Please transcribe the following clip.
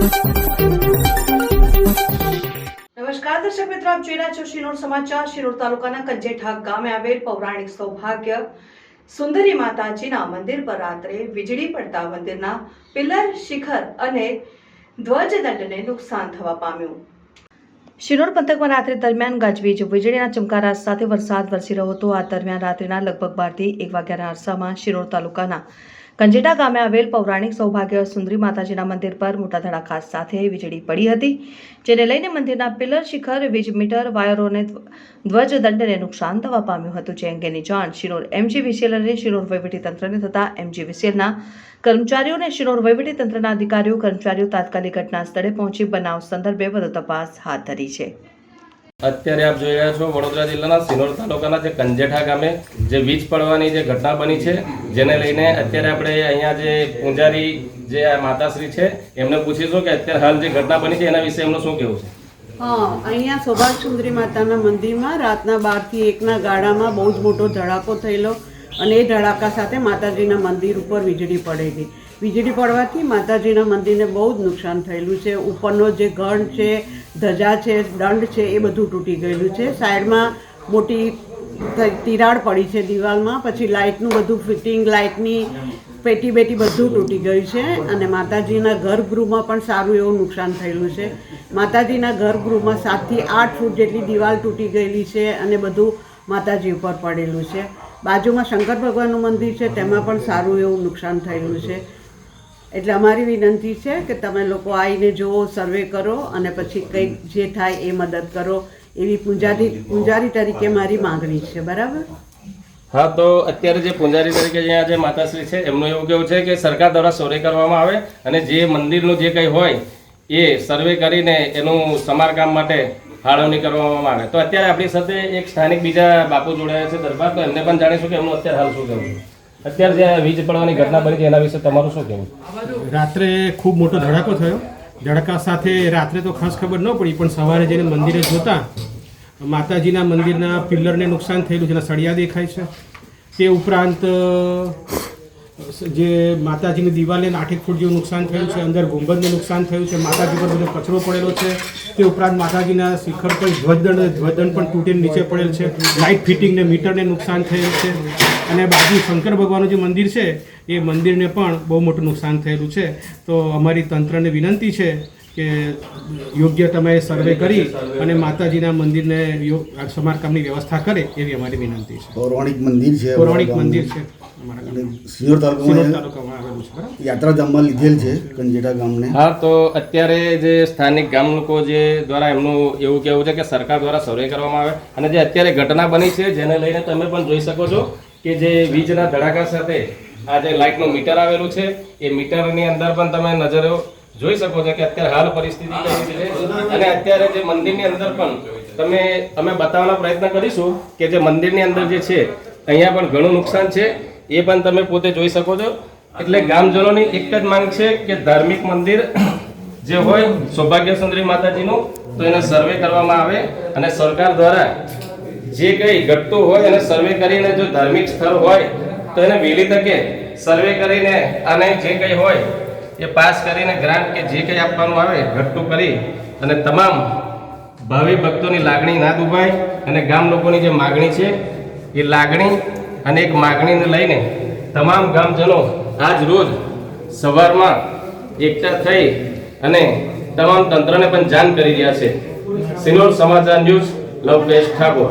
નમસ્કાર, દર્શક મિત્રો, આપ જોઈ રહ્યા છો શિરોડ સમાચાર. શિરોડ તાલુકાના કંજેઠા ગામે આવેલ પૌરાણિક સૌભાગ્ય સુંદરી માતાજીના મંદિર પર રાત્રે વીજળી પડતા મંદિરના પિલર, શિખર અને ધ્વજદંડને નુકસાન થવા પામ્યું. શિરોડ પંથકમાં રાત્રે દરમિયાન ગાજવીજ, વીજળીના ચમકારા સાથે વરસાદ વરસી રહ્યો હતો. આ દરમિયાન રાત્રિના લગભગ બારથી એક વાગ્યાના અરસામાં શિરોડ તાલુકાના કંજેટા ગામે આવેલ પૌરાણિક સૌભાગ્ય સુંદરી માતાજીના મંદિર પર મોટા ધડાકા સાથે વીજળી પડી હતી, જેને લઈને મંદિરના પિલર શિખર વીજ મીટર વાયરોને ધ્વજ દંડને નુકસાન થવા પામ્યું હતું. જે અંગેની જાણ શિરોર એમજી વિસેલ અને શિરોર વહીવટીતંત્રને થતાં એમજી વિસેલના કર્મચારીઓ અને શિરોર વહીવટીતંત્રના અધિકારીઓ, કર્મચારીઓ તાત્કાલિક ઘટના સ્થળે પહોંચી બનાવ સંદર્ભે વધુ તપાસ હાથ ધરી છે. અત્યારે આપ જોઈ રહ્યા છો વડોદરા જિલ્લાના સિનોર તાલુકાના જે કંજેઠા ગામે જે વીજ પડવાની જે ઘટના બની છે, જેને લઈને અત્યારે આપણે અહીંયા જે પૂંજારી જે માતાશ્રી છે, એમને પૂછીશું કે અત્યારે હાલ જે ઘટના બની છે, એના વિશે એમનું શું કહેવું છે? હા, અહીંયા સૌભાગ્ય સુંદરી માતાના મંદિરમાં રાતના બારથી એકના ગાળામાં બહુ જ મોટો ધડાકો થયેલો અને એ ધડાકા સાથે માતાજીના મંદિર ઉપર વીજળી પડેલી. વીજળી પડવાથી માતાજીના મંદિરને બહુ જ નુકસાન થયેલું છે. ઉપરનો જે ગણ છે, ધજા છે, દંડ છે, એ બધું તૂટી ગયેલું છે. સાઈડમાં મોટી તિરાડ પડી છે દિવાલમાં. પછી લાઇટનું બધું ફિટિંગ લાઇટની પેટી બેટી બધું તૂટી ગયું છે. અને માતાજીના ગર્ભગૃહમાં પણ સારું એવું નુકસાન થયેલું છે. માતાજીના ગર્ભગૃહમાં સાતથી આઠ ફૂટ જેટલી દિવાલ તૂટી ગયેલી છે અને બધું માતાજી ઉપર પડેલું છે. બાજુમાં શંકર ભગવાનનું મંદિર છે, તેમાં પણ સારું એવું નુકસાન થયેલું છે. એટલે અમારી વિનંતી છે કે તમે લોકો આવીને જુઓ સર્વે કરો અને પછી કંઈક જે થાય એ મદદ કરો. એવી પૂંજારી પૂંજારી તરીકે મારી માંગણી છે બરાબર? હા તો અત્યારે જે પૂંજારી તરીકે અહીંયા જે માતાશ્રી છે એમનું એવું કેવું છે કે સરકાર દ્વારા સર્વે કરવામાં આવે અને જે મંદિરનું જે કંઈ હોય એ સર્વે કરીને એનું સમારકામ માટે ફાળવણી કરવામાં આવે. તો અત્યારે આપણી સાથે એક સ્થાનિક બીજા બાપુ જોડાયા છે દરબાર તો એમને પણ જાણીશું કે એમનું અત્યારે હાલ શું કહેવું છે. અત્યારે જે વીજ પડવાની ઘટના બની છે, એના વિશે તમારું શું કહેવું? રાત્રે ખૂબ મોટો ધડાકો થયો. ધડાકા સાથે રાત્રે તો ખાસ ખબર ન પડી, પણ સવારે જઈને મંદિરે જોતા, માતાજીના મંદિરના પિલ્લરને નુકસાન થયેલું છે સળિયા દેખાય છે, તે ઉપરાંત જે માતાજીની દિવાલને આઠેક ફૂટ જેવું નુકસાન થયું છે, અંદર ગુંબદને નુકસાન થયું છે, માતાજી પર બધો કચરો પડેલો છે, તે ઉપરાંત માતાજીના શિખર પર ધ્વજદંડ ધ્વજદંડ પણ તૂટીને નીચે પડેલ છે, લાઇટ ફિટિંગને, મીટરને નુકસાન થયેલ છે અને બાજુ શંકર ભગવાનનું જે મંદિર છે, એ મંદિરને પણ બહુ મોટું નુકસાન થયેલું છે. તો અમારી તંત્રને વિનંતી છે કે યોગ્ય તમે સર્વે કરી અને માતાજીના મંદિરને સમારકામની વ્યવસ્થા કરે એવી અમારી વિનંતી છે. પૌરાણિક મંદિર છે પૌરાણિક મંદિર છે તાલુકામાં લીધેલ કંજેટા ગામને. હા તો અત્યારે જે સ્થાનિક ગામ લોકો જે દ્વારા એમનું એવું કહેવું છે કે સરકાર દ્વારા સર્વે કરવામાં આવે અને જે અત્યારે ઘટના બની છે જેને લઈને તમે પણ જોઈ શકો છો કે જે વીજના ધડાકા સાથે આ જે લાઇટનું મીટર આવેલું છે એ મીટરની અંદર પણ તમે નજરો જોઈ શકો છો કે અત્યારે હાલ પરિસ્થિતિ કેવી છે. અને અત્યારે જે મંદિરની અંદર પણ તમે, અમે બતાવવાનો પ્રયત્ન કરીશું કે જે મંદિરની અંદર જે છે, અહીંયા પણ ઘણું નુકસાન છે. એ પણ તમે પોતે જોઈ શકો છો. એટલે ગામજનોની એક જ માંગ છે કે ધાર્મિક મંદિર જે હોય સૌભાગ્ય સુંદરી માતાજીનું, તો એને સર્વે કરવામાં આવે અને સરકાર દ્વારા જે કંઈ ઘટતું હોય એને સર્વે કરીને જો ધાર્મિક સ્થળ હોય, તો એને વહેલી તકે સર્વે કરીને અને જે કંઈ હોય એ પાસ કરીને ગ્રાન્ટ કે જે કંઈ આપવાનું આવે ઘટતું કરી અને તમામ ભાવિ ભક્તોની લાગણી ના દુભાય અને ગામ લોકોની જે માગણી છે એ લાગણી અને એક માગણીને લઈને તમામ ગામજનો આજ રોજ સવારમાં એકઠા થઈ અને તમામ તંત્રને પણ જાણ કરી રહ્યા છે. સિનોર સમાચાર ન્યૂઝ લવકેશ ઠાકોર.